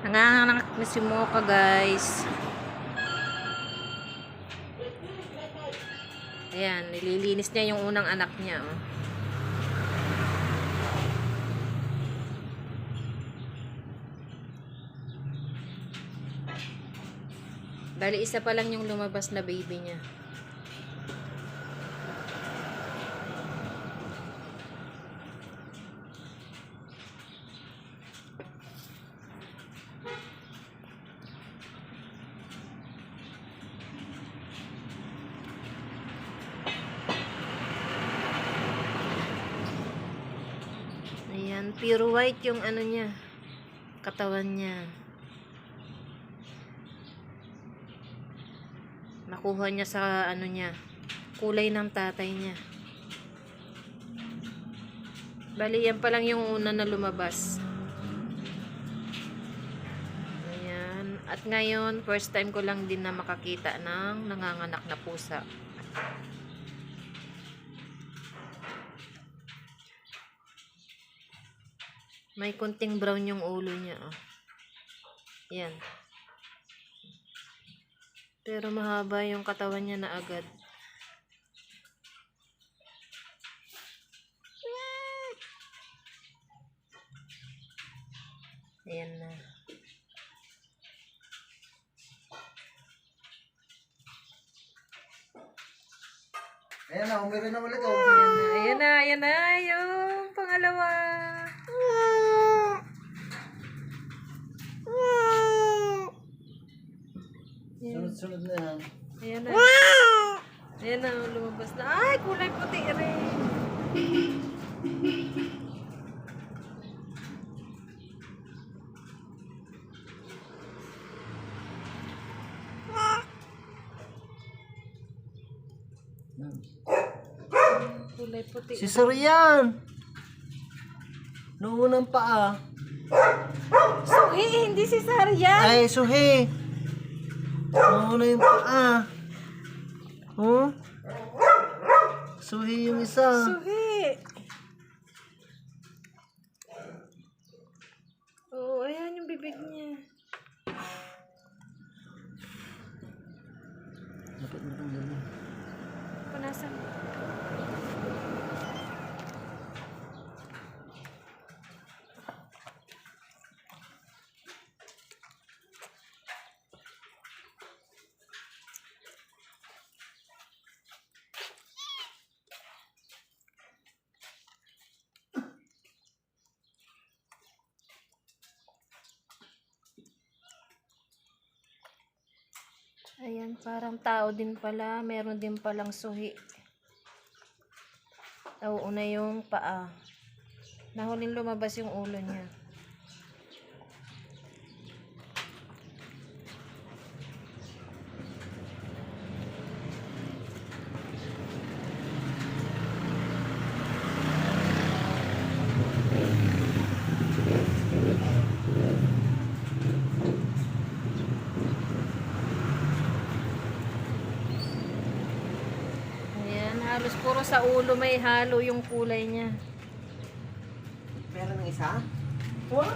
Nanganganak na si Mocha, guys. Ayan, nililinis niya yung unang anak niya. Oh. Bali, isa pa lang yung lumabas na baby niya. Ayan, pure white yung ano niya. Katawan niya. Nakuha niya sa ano niya. Kulay ng tatay niya. Bali, yan pa lang yung una na lumabas. Ayan. At ngayon, first time ko lang din na makakita ng nanganganak na pusa. May kunting brown yung ulo niya. Oh. Yan. Pero mahaba yung katawan niya na agad. Ayan na. Ayan na, umiri na ulit oh. Ayan na, ayan na, yung pangalawa. Ayan, Sunod-sunod na yan. ayan na. Ayan na, lumabas na. Ay, kulay puti rin. Kulay puti. Si Sir yan! Noong unang paa. Suhi, hindi si Saryan. Ay, suhi! Noong una yung paa. Oh? Suhi yung isa. Suhi. Oo, oh, ayan yung bibig niya. Dapat mo Ayan, parang tao din pala. Meron din palang suhi. Nauuna yung paa. Nahuling lumabas yung ulo niya. Ayan, halos puro sa ulo may halo yung kulay niya. Meron ng isa? Wow!